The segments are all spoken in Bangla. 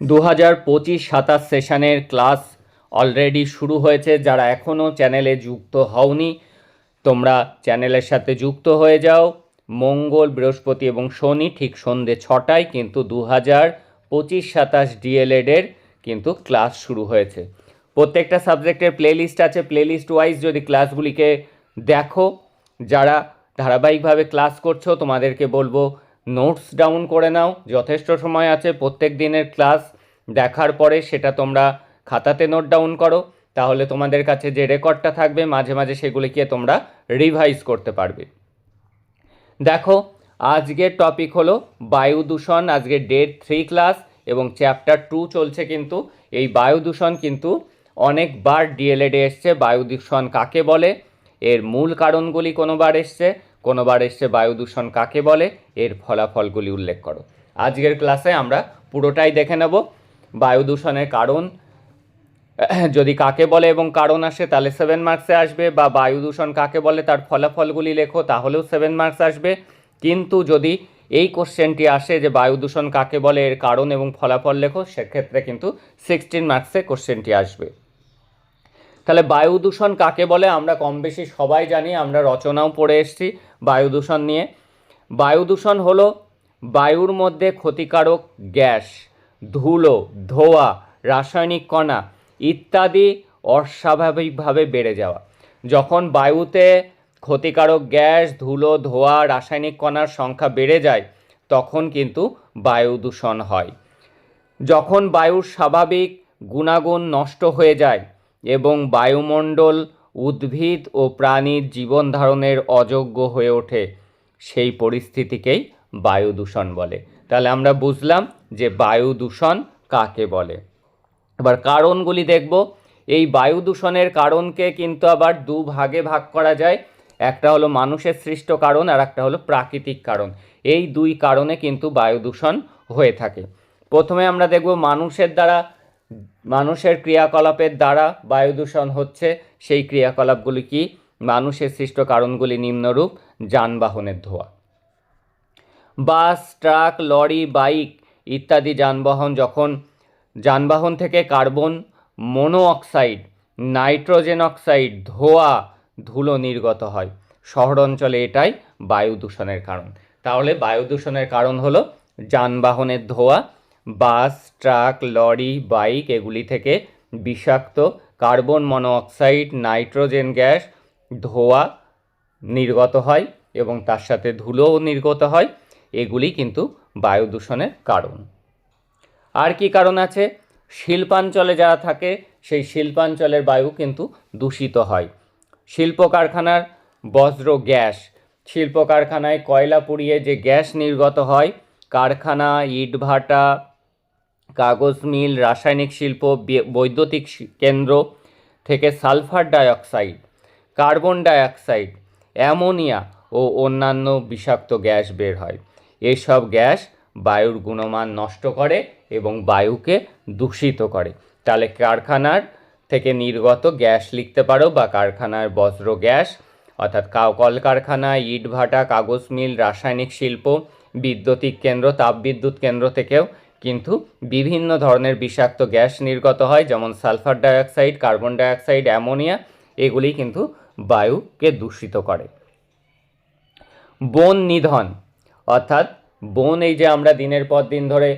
দু হাজার পঁচিশ সাতাশ সেশনের ক্লাস অলরেডি শুরু হয়েছে, যারা এখনও চ্যানেলে যুক্ত হওনি, তোমরা চ্যানেলের সাথে যুক্ত হয়ে যাও। মঙ্গল, বৃহস্পতি এবং শনি ঠিক সন্ধে ছটায়, কিন্তু দু হাজার পঁচিশ সাতাশ ডিএলএডের কিন্তু ক্লাস শুরু হয়েছে। প্রত্যেকটা সাবজেক্টের প্লেলিস্ট আছে প্লেলিস্ট ওয়াইজ যদি ক্লাসগুলিকে দেখো, যারা ধারাবাহিকভাবে ক্লাস করছ, তোমাদেরকে বলব নোটস ডাউন করে নাও, যথেষ্ট সময় আছে, প্রত্যেক দিনের ক্লাস দেখার পরে সেটা তোমরা খাতাতে নোট ডাউন করো, তাহলে তোমাদের কাছে যে রেকর্ডটা থাকবে, মাঝে মাঝে সেগুলিকে তোমরা রিভাইজ করতে পারবে। দেখো, আজকের টপিক হলো বায়ু দূষণ, আজকে ডেট থ্রি ক্লাস এবং চ্যাপ্টার টু চলছে কিন্তু, এই বায়ু দূষণ কিন্তু অনেকবার ডিএলএডে এসছে, বায়ু দূষণ কাকে বলে? এর মূল কারণগুলি কোনোবার এসছে কোনোবার এসছে বায়ু দূষণ কাকে বলে, এর ফলাফলগুলি উল্লেখ করো। আজকের ক্লাসে আমরা পুরোটাই দেখে নেব। বায়ু দূষণের কারণ, যদি কাকে বলে এবং কারণ আসে, তাহলে সেভেন মার্কসে আসবে। বা বায়ু দূষণ কাকে বলে, তার ফলাফলগুলি লেখো, তাহলেও সেভেন মার্কস আসবে। কিন্তু যদি এই কোশ্চেনটি আসে যে বায়ু দূষণ কাকে বলে, এর কারণ এবং ফলাফল লেখো, সেক্ষেত্রে কিন্তু সিক্সটিন মার্কসে কোশ্চেনটি আসবে। তাহলে বায়ু দূষণ কাকে বলে, আমরা কম বেশি সবাই জানি, আমরা রচনাও পড়ে এসেছি। বায়ু দূষণ নিয়ে। বায়ু দূষণ হলো বায়ুর মধ্যে ক্ষতিকারক গ্যাস, ধুলো, ধোঁয়া, রাসায়নিক কণা ইত্যাদি অস্বাভাবিকভাবে বেড়ে যাওয়া। যখন বায়ুতে ক্ষতিকারক গ্যাস, ধুলো, ধোঁয়া, রাসায়নিক কণার সংখ্যা বেড়ে যায়, তখন কিন্তু বায়ু দূষণ হয়। যখন বায়ুর স্বাভাবিক গুণাগুণ নষ্ট হয়ে যায় এবং বায়ুমণ্ডল উদ্ভিদ ও প্রাণীর জীবন ধারণের অযোগ্য হয়ে ওঠে। সেই পরিস্থিতিকেই বায়ু দূষণ বলে। তাহলে আমরা বুঝলাম যে বায়ু দূষণ কাকে বলে? এবার কারণগুলি দেখব। এই বায়ু দূষণের কারণকে কিন্তু আবার দু ভাগে ভাগ করা যায়। একটা হলো মানুষের সৃষ্ট কারণ, আর একটা হলো প্রাকৃতিক কারণ। এই দুই কারণে কিন্তু বায়ু দূষণ হয়ে থাকে। প্রথমে আমরা দেখব মানুষের দ্বারা, মানুষের ক্রিয়াকলাপের দ্বারা বায়ু দূষণ হচ্ছে। সেই ক্রিয়াকলাপগুলি কি? মানুষের সৃষ্ট কারণগুলি নিম্নরূপ, যানবাহনের ধোঁয়া। বাস, ট্রাক, লরি, বাইক ইত্যাদি যানবাহন যখন, যানবাহন থেকে carbon monoxide nitrogen oxide, ধোঁয়া, ধুলো নির্গত হয়। শহর অঞ্চলে এটাই বায়ু দূষণের কারণ। তাহলে বায়ু দূষণের কারণ হলো যানবাহনের ধোঁয়া। বাস, ট্রাক, লরি, বাইক এগুলি থেকে বিষাক্ত কার্বন মনোঅক্সাইড নাইট্রোজেন গ্যাস, ধোঁয়া নির্গত হয় এবং তার সাথে ধুলোও নির্গত হয়। এগুলি কিন্তু বায়ু দূষণের কারণ। আর কি কারণ আছে? শিল্পাঞ্চলে যারা থাকে, সেই শিল্পাঞ্চলের বায়ু কিন্তু দূষিত হয়। শিল্প কারখানার বজ্র গ্যাস। শিল্প কারখানায় কয়লা পুড়িয়ে যে গ্যাস নির্গত হয়, কারখানা, ইটভাটা কাগজ, মিল, রাসায়নিক শিল্প বৈদ্যুতিক কেন্দ্র থেকে sulphur dioxide, carbon dioxide, ammonia ও অন্যান্য বিষাক্ত গ্যাস বের হয়। এসব গ্যাস বায়ুর গুণমান নষ্ট করে এবং বায়ুকে দূষিত করে। তাহলে কারখানার থেকে নির্গত গ্যাস লিখতে পারো বা কারখানার বজ্র গ্যাস, অর্থাৎ কলকারখানা, ইটভাটা, কাগজ, মিল, রাসায়নিক শিল্প, বিদ্যুতিক কেন্দ্র, তাপবিদ্যুৎ কেন্দ্র থেকেও কিন্তু বিভিন্ন ধরনের বিষাক্ত গ্যাস নির্গত হয়, যেমন sulphur dioxide, carbon dioxide, ammonia, এগুলি কিন্তু বায়ুকে দূষিত করে। বন নিধন, অর্থাৎ বন এই যে আমরা দিনের পর দিন ধরে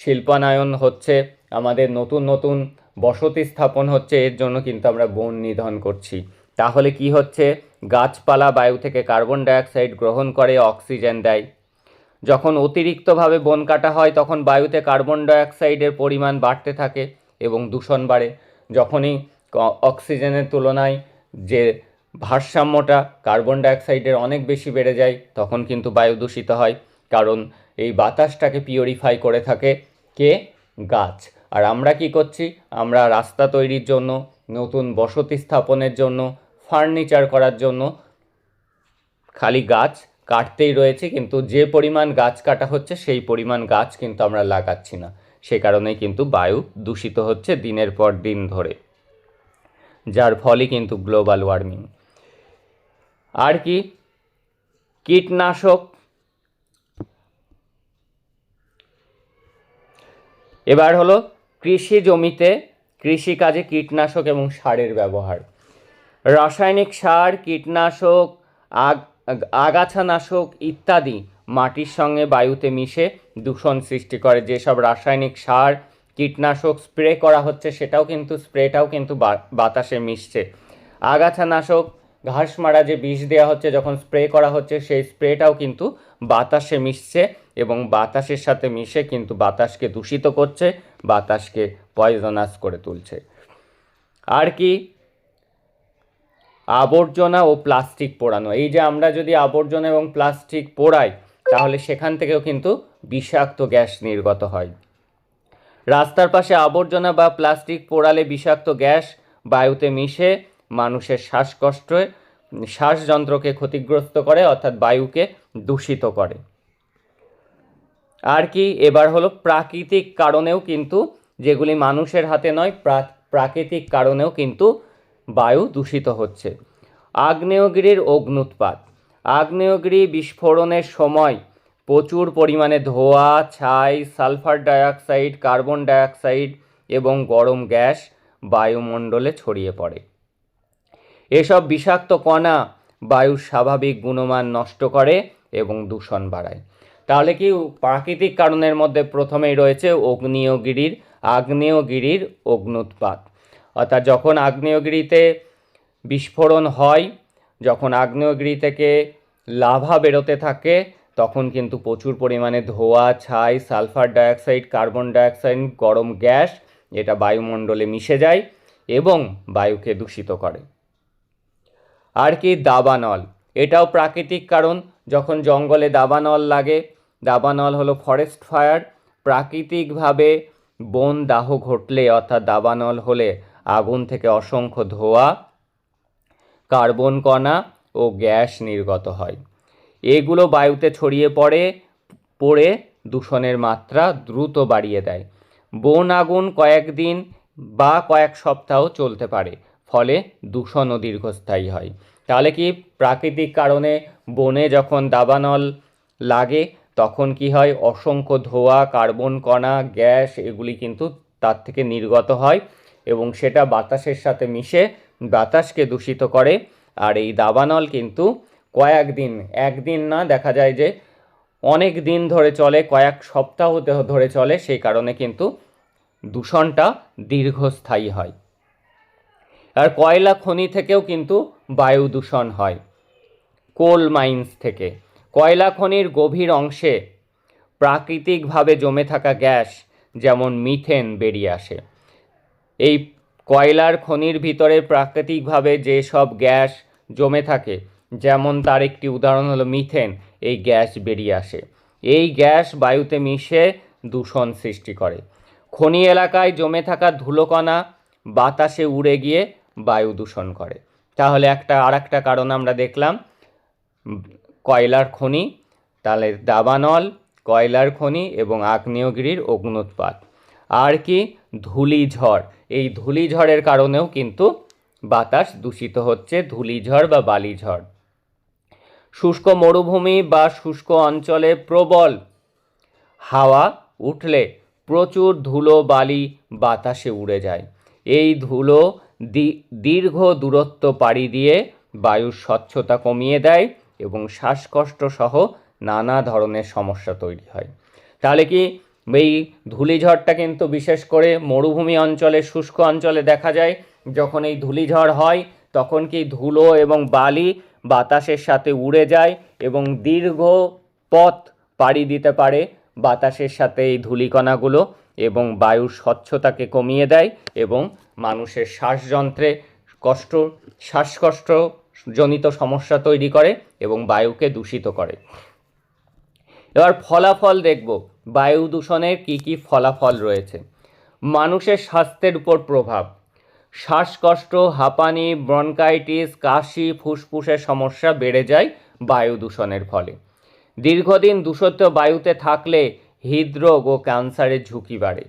শিল্পানায়ন হচ্ছে, আমাদের নতুন নতুন বসতি স্থাপন হচ্ছে, এর জন্য কিন্তু আমরা বন নিধন করছি। তাহলে কি হচ্ছে? গাছপালা বায়ু থেকে কার্বন ডাইঅক্সাইড গ্রহণ করে, অক্সিজেন দেয়। যখন অতিরিক্তভাবে বন কাটা হয়, তখন বায়ুতে কার্বন ডাইঅক্সাইডের পরিমাণ বাড়তে থাকে এবং দূষণ বাড়ে। যখনই অক্সিজেনের তুলনায় যে ভারসাম্যটা কার্বন ডাইঅক্সাইডের অনেক বেশি বেড়ে যায়, তখন কিন্তু বায়ু দূষিত হয়। কারণ এই বাতাসটাকে পিওরিফাই করে থাকে কে? গাছ। আর আমরা কি করছি? আমরা রাস্তা তৈরির জন্য, নতুন বসতি স্থাপনের জন্য ফার্নিচার করার জন্য খালি গাছ কাটতেই রয়েছে, কিন্তু যে পরিমাণ গাছ কাটা হচ্ছে, সেই পরিমাণ গাছ কিন্তু আমরা লাগাচ্ছি না। সে কারণেই কিন্তু বায়ু দূষিত হচ্ছে দিনের পর দিন ধরে। যার ফলে কিন্তু গ্লোবাল ওয়ার্মিং। আর কি? কীটনাশক। এবার হলো কৃষি জমিতে কৃষিকাজে কীটনাশক এবং সারের ব্যবহার। রাসায়নিক সার, কীটনাশক, আগ আগাছানাশক ইত্যাদি মাটির সঙ্গে বায়ুতে মিশে দূষণ সৃষ্টি করে। যেসব রাসায়নিক সার, কীটনাশক স্প্রে করা হচ্ছে, সেটাও কিন্তু, স্প্রেটাও কিন্তু বাতাসে মিশছে। আগাছানাশক ঘাস মারা যে বিষ দেওয়া হচ্ছে, যখন স্প্রে করা হচ্ছে, সেই স্প্রেটাও কিন্তু বাতাসে মিশছে এবং বাতাসের সাথে মিশে কিন্তু বাতাসকে দূষিত করছে, বাতাসকে পয়জনাস করে তুলছে। আর কি আবর্জনা ও প্লাস্টিক পোড়ানো। এই যে আমরা যদি আবর্জনা এবং প্লাস্টিক পোড়াই, তাহলে সেখান থেকেও কিন্তু বিষাক্ত গ্যাস নির্গত হয়। রাস্তার পাশে আবর্জনা বা প্লাস্টিক পোড়ালে বিষাক্ত গ্যাস বায়ুতে মিশে মানুষের শ্বাসকষ্টে, শ্বাসযন্ত্রকে ক্ষতিগ্রস্ত করে, অর্থাৎ বায়ুকে দূষিত করে। আর কি, এবার হলো প্রাকৃতিক কারণেও কিন্তু, যেগুলি মানুষের হাতে নয় প্রাকৃতিক কারণেও কিন্তু বায়ু দূষিত হচ্ছে। আগ্নেয়গিরির অগ্নুৎপাত। আগ্নেয়গিরি বিস্ফোরণের সময় প্রচুর পরিমাণে ধোঁয়া, ছাই, সালফার ডাইঅক্সাইড, কার্বন ডাইঅক্সাইড এবং গরম গ্যাস বায়ুমণ্ডলে ছড়িয়ে পড়ে। এসব বিষাক্ত কণা বায়ুর স্বাভাবিক গুণমান নষ্ট করে এবং দূষণ বাড়ায়। তাহলে কি প্রাকৃতিক কারণের মধ্যে প্রথমেই রয়েছে অগ্নিয়গিরির, আগ্নেয়গিরির অগ্নুৎপাত? অর্থাৎ যখন আগ্নেয়গিরিতে বিস্ফোরণ হয়, যখন আগ্নেয়গিরি থেকে লাভা বেরোতে থাকে, তখন কিন্তু প্রচুর পরিমাণে ধোঁয়া, ছাই, সালফার ডাইঅক্সাইড, কার্বন ডাইঅক্সাইড, গরম গ্যাস এটা বায়ুমণ্ডলে মিশে যায় এবং বায়ুকে দূষিত করে। আর কি দাবানল? এটাও প্রাকৃতিক কারণ। যখন জঙ্গলে দাবানল লাগে, দাবানল হলো ফরেস্ট ফায়ার প্রাকৃতিকভাবে বন দাহ ঘটলে অর্থাৎ দাবানল হলে আগুন থেকে অসংখ্য ধোঁয়া, কার্বন কণা ও গ্যাস নির্গত হয়। এগুলো বায়ুতে ছড়িয়ে পড়ে পড়ে দূষণের মাত্রা দ্রুত বাড়িয়ে দেয়। বন আগুন কয়েকদিন বা কয়েক সপ্তাহ চলতে পারে, ফলে দূষণও দীর্ঘস্থায়ী হয়। তাহলে কি প্রাকৃতিক কারণে বনে যখন দাবানল লাগে, তখন কি হয়? অসংখ্য ধোঁয়া, কার্বন কণা, গ্যাস, এগুলি কিন্তু তার থেকে নির্গত হয়। এবং সেটা বাতাসের সাথে মিশে বাতাসকে দূষিত করে। আর এই দাবানল কিন্তু কয়েকদিন, একদিন না, দেখা যায় যে অনেক দিন ধরে চলে, কয়েক সপ্তাহ ধরে চলে, সেই কারণে কিন্তু দূষণটা দীর্ঘস্থায়ী হয়। আর কয়লা খনি থেকেও কিন্তু বায়ু দূষণ হয়, কোল মাইন্স থেকে। কয়লা খনির গভীর অংশে প্রাকৃতিকভাবে জমে থাকা গ্যাস, যেমন মিথেন, বেরিয়ে আসে। এই কয়লার খনির ভিতরে প্রাকৃতিকভাবে যে সব গ্যাস জমে থাকে, যেমন তার একটি উদাহরণ হলো মিথেন, এই গ্যাস বেরিয়ে আসে। এই গ্যাস বায়ুতে মিশে দূষণ সৃষ্টি করে। খনি এলাকায় জমে থাকা ধুলোকণা বাতাসে উড়ে গিয়ে বায়ু দূষণ করে। তাহলে একটা আর একটা কারণ আমরা দেখলাম, কয়লার খনি, তাহলে দাবানল, কয়লার খনি এবং আগ্নেয়গিরির অগ্নুৎপাত আর কি? ধূলিঝড় এই ধূলিঝড়ের কারণেও কিন্তু বাতাস দূষিত হচ্ছে ধূলিঝড় বা বালিঝড়। শুষ্ক মরুভূমি বা শুষ্ক অঞ্চলে প্রবল হাওয়া উঠলে প্রচুর ধুলো, বালি বাতাসে উড়ে যায়। এই ধুলো দীর্ঘ দূরত্ব পাড়ি দিয়ে বায়ুর স্বচ্ছতা কমিয়ে দেয় এবং শ্বাসকষ্ট সহ নানা ধরনের সমস্যা তৈরি হয়। তাহলে কি এই ধূলিঝড়টা কিন্তু বিশেষ করে মরুভূমি অঞ্চলে, শুষ্ক অঞ্চলে দেখা যায়। যখন এই ধূলিঝড় হয়, তখন কি ধুলো এবং বালি বাতাসের সাথে উড়ে যায় এবং দীর্ঘ পথ পাড়ি দিতে পারে বাতাসের সাথে এই ধূলিকণাগুলো এবং বায়ুর স্বচ্ছতাকে কমিয়ে দেয় এবং মানুষের শ্বাসযন্ত্রে কষ্ট শ্বাসকষ্ট জনিত সমস্যা তৈরি করে এবং বায়ুকে দূষিত করে। এবার ফলাফল দেখব। বায়ু দূষণের কী কী ফলাফল রয়েছে? মানুষের স্বাস্থ্যের উপর প্রভাব। শ্বাসকষ্ট, হাঁপানি ব্রনকাইটিস কাশি, ফুসফুসের সমস্যা বেড়ে যায় বায়ু দূষণের ফলে। দীর্ঘদিন দূষিত বায়ুতে থাকলে হৃদরোগ ও ক্যান্সারের ঝুঁকি বাড়ে।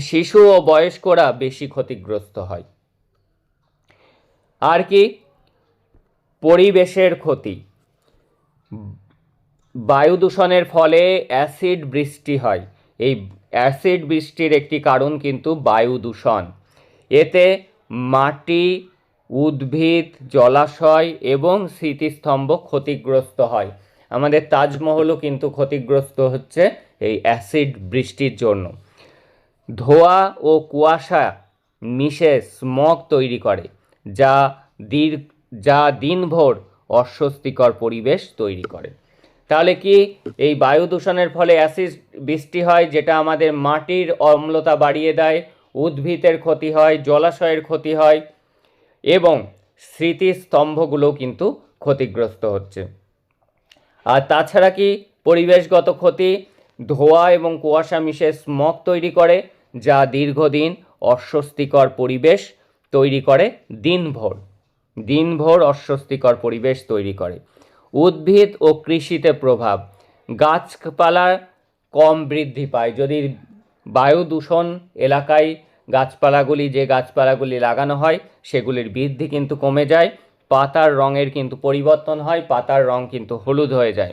শিশু ও বয়স্করা বেশি ক্ষতিগ্রস্ত হয়। আর কি? পরিবেশের ক্ষতি। বায়ু দূষণের ফলে অ্যাসিড বৃষ্টি হয়। এই অ্যাসিড বৃষ্টির একটি কারণ কিন্তু বায়ু দূষণ এতে মাটি, উদ্ভিদ, জলাশয় এবং স্মৃতিস্তম্ভ ক্ষতিগ্রস্ত হয়। আমাদের তাজমহলও কিন্তু ক্ষতিগ্রস্ত হচ্ছে এই অ্যাসিড বৃষ্টির জন্য। ধোঁয়া ও কুয়াশা মিশে স্মগ তৈরি করে, যা দীর, যা দিনভর অস্বস্তিকর পরিবেশ তৈরি করে। তাহলে কি এই বায়ু দূষণের ফলে অ্যাসিড বৃষ্টি হয়, যেটা আমাদের মাটির অম্লতা বাড়িয়ে দেয়, উদ্ভিদের ক্ষতি হয়, জলাশয়ের ক্ষতি হয়, এবং স্মৃতিস্তম্ভগুলোও কিন্তু ক্ষতিগ্রস্ত হচ্ছে। আর তাছাড়া কি পরিবেশগত ক্ষতি? ধোঁয়া এবং কুয়াশা মিশে স্মক তৈরি করে, যা দীর্ঘদিন অস্বস্তিকর পরিবেশ তৈরি করে দিনভর। দিনভর অস্বস্তিকর পরিবেশ তৈরি করে। উদ্ভিদ ও কৃষিতে প্রভাব। গাছপালা কম বৃদ্ধি পায়। যদি বায়ু দূষণ এলাকায় গাছপালাগুলি, যে গাছপালাগুলি লাগানো হয়, সেগুলির বৃদ্ধি কিন্তু কমে যায়, পাতার রঙের কিন্তু পরিবর্তন হয়, পাতার রং কিন্তু হলুদ হয়ে যায়।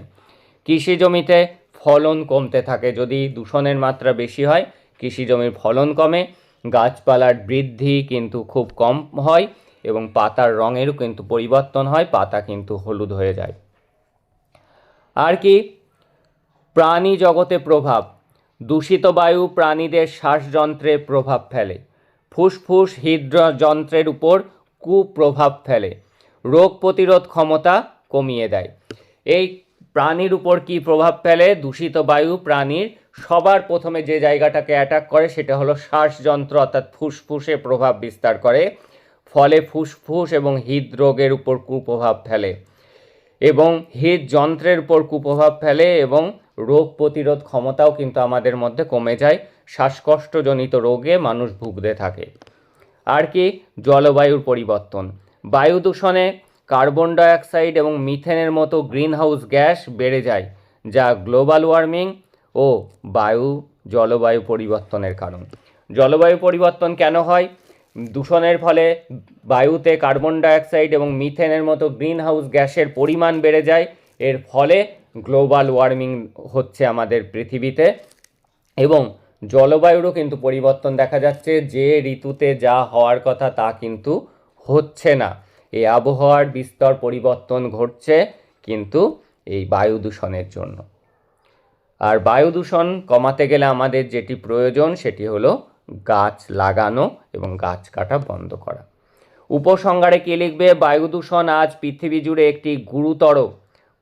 কৃষি জমিতে ফলন কমতে থাকে। যদি দূষণের মাত্রা বেশি হয়, কৃষি জমির ফলন কমে, গাছপালার বৃদ্ধি কিন্তু খুব কম হয় এবং পাতার রঙেরও কিন্তু পরিবর্তন হয়, পাতা কিন্তু হলুদ হয়ে যায়। আর কি? প্রাণী জগতে প্রভাব। দূষিত বায়ু প্রাণীদের শ্বাসযন্ত্রে প্রভাব ফেলে। ফুসফুস হৃদযন্ত্রের উপর কুপ্রভাব ফেলে। রোগ প্রতিরোধ ক্ষমতা কমিয়ে দেয়। এই প্রাণীর উপর কি প্রভাব ফেলে? দূষিত বায়ু প্রাণীর সবার প্রথমে যে জায়গাটাকে অ্যাটাক করে সেটা হলো শ্বাসযন্ত্র, অর্থাৎ ফুসফুসে প্রভাব বিস্তার করে। ফলে ফুসফুস এবং হৃদরোগের উপর কুপ্রভাব ফেলে। এবং হৃদযন্ত্রের উপর কুপ্রভাব ফেলে এবং রোগ প্রতিরোধ ক্ষমতাও কিন্তু আমাদের মধ্যে কমে যায়, শ্বাসকষ্টজনিত রোগে মানুষ ভুগতে থাকে। আর কি, জলবায়ুর পরিবর্তন। বায়ু দূষণে কার্বন ডাইঅক্সাইড এবং মিথেনের মতো গ্রিনহাউস গ্যাস বেড়ে যায়, যা গ্লোবাল ওয়ার্মিং ও বায়ু, জলবায়ু পরিবর্তনের কারণ। জলবায়ু পরিবর্তন কেন হয়? দূষণের ফলে বায়ুতে কার্বন ডাইঅক্সাইড এবং মিথেনের মতো গ্রিনহাউস গ্যাসের পরিমাণ বেড়ে যায়। এর ফলে গ্লোবাল ওয়ার্মিং হচ্ছে আমাদের পৃথিবীতে এবং জলবায়ুরও কিন্তু পরিবর্তন দেখা যাচ্ছে। যে ঋতুতে যা হওয়ার কথা তা কিন্তু হচ্ছে না। এই আবহাওয়ার বিস্তর পরিবর্তন ঘটছে কিন্তু এই বায়ু দূষণের জন্য। আর বায়ু দূষণ কমাতে গেলে আমাদের যেটি প্রয়োজন সেটি হলো গাছ লাগানো এবং গাছ কাটা বন্ধ করা। উপসংহারে কী লিখবে? বায়ু দূষণ আজ পৃথিবী জুড়ে একটি গুরুতর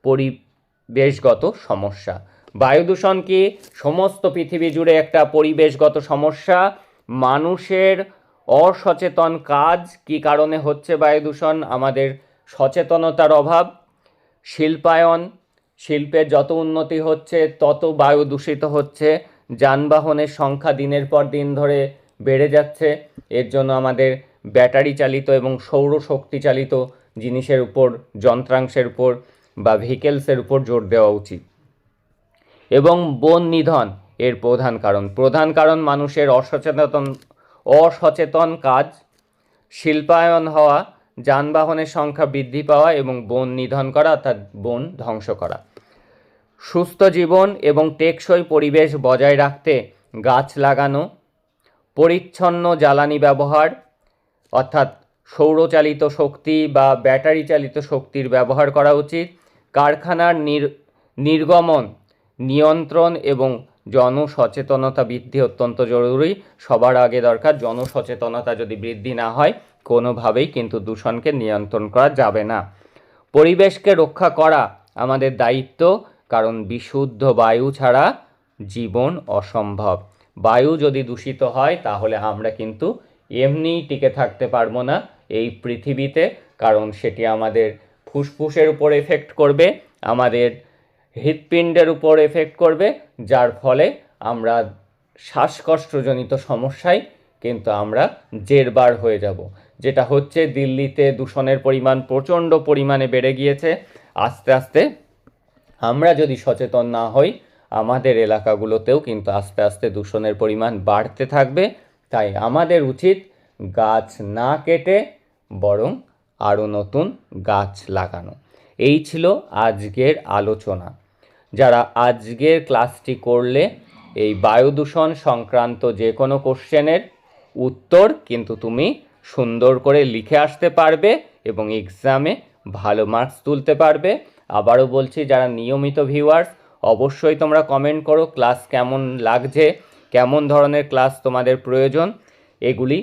পরিবেশগত সমস্যা। বায়ু দূষণ কি সমস্ত পৃথিবী জুড়ে একটা পরিবেশগত সমস্যা? মানুষের অসচেতন কাজ কি কারণে হচ্ছে বায়ু দূষণ? আমাদের সচেতনতার অভাব, শিল্পায়ন শিল্পের যত উন্নতি হচ্ছে, তত বায়ু দূষিত হচ্ছে। যানবাহনের সংখ্যা দিনের পর দিন ধরে বেড়ে যাচ্ছে। এর জন্য আমাদের ব্যাটারি চালিত এবং সৌরশক্তি চালিত জিনিসের উপর, যন্ত্রাংশের উপর বা ভেহিকেলসের উপর জোর দেওয়া উচিত। এবং বন নিধন এর প্রধান কারণ। প্রধান কারণ মানুষের অসচেতন অসচেতন কাজ, শিল্পায়ন হওয়া, যানবাহনের সংখ্যা বৃদ্ধি পাওয়া এবং বন নিধন করা, অর্থাৎ বন ধ্বংস করা। সুস্থ জীবন এবং টেকসই পরিবেশ বজায় রাখতে গাছ লাগানো, পরিচ্ছন্ন জ্বালানি ব্যবহার, অর্থাৎ সৌরচালিত শক্তি বা ব্যাটারি চালিত শক্তির ব্যবহার করা উচিত, কারখানার নির, নির্গমন, নিয়ন্ত্রণ এবং জনসচেতনতা বৃদ্ধি অত্যন্ত জরুরি। সবার আগে দরকার জনসচেতনতা যদি বৃদ্ধি না হয়, কোনোভাবেই কিন্তু দূষণকে নিয়ন্ত্রণ করা যাবে না। পরিবেশকে রক্ষা করা আমাদের দায়িত্ব। কারণ বিশুদ্ধ বায়ু ছাড়া জীবন অসম্ভব। বায়ু যদি দূষিত হয়, তাহলে আমরা কিন্তু এমনিই টিকে থাকতে পারব না এই পৃথিবীতে, কারণ সেটি আমাদের ফুসফুসের উপর এফেক্ট করবে, আমাদের হৃৎপিণ্ডের উপর এফেক্ট করবে, যার ফলে আমরা শ্বাসকষ্টজনিত সমস্যায় কিন্তু আমরা জেরবার হয়ে যাব। যেটা হচ্ছে দিল্লিতে দূষণের পরিমাণ প্রচণ্ড পরিমাণে বেড়ে গিয়েছে। আস্তে আস্তে আমরা যদি সচেতন না হই, আমাদের এলাকাগুলোতেও কিন্তু আস্তে আস্তে দূষণের পরিমাণ বাড়তে থাকবে। তাই আমাদের উচিত গাছ না কেটে বরং আরও নতুন গাছ লাগানো। এই ছিল আজকের আলোচনা। যারা আজকের ক্লাসটি করলে এই বায়ু দূষণ সংক্রান্ত যে কোনো কোশ্চেনের উত্তর কিন্তু তুমি সুন্দর করে লিখে আসতে পারবে এবং এক্সামে ভালো মার্কস তুলতে পারবে। আবারও বলছি, যারা নিয়মিত ভিউয়ার্স অবশ্যই তোমরা কমেন্ট করো ক্লাস কেমন লাগছে, কেমন ধরনের ক্লাস তোমাদের প্রয়োজন। এগুলি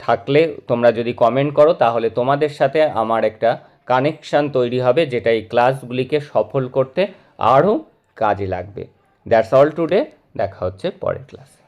থাকলে তোমরা যদি কমেন্ট করো, তাহলে তোমাদের সাথে আমার একটা কানেকশান তৈরি হবে, যেটা এই ক্লাসগুলিকে সফল করতে আরও কাজে লাগবে। দ্যাটস অল টুডে দেখা হচ্ছে পরের ক্লাসে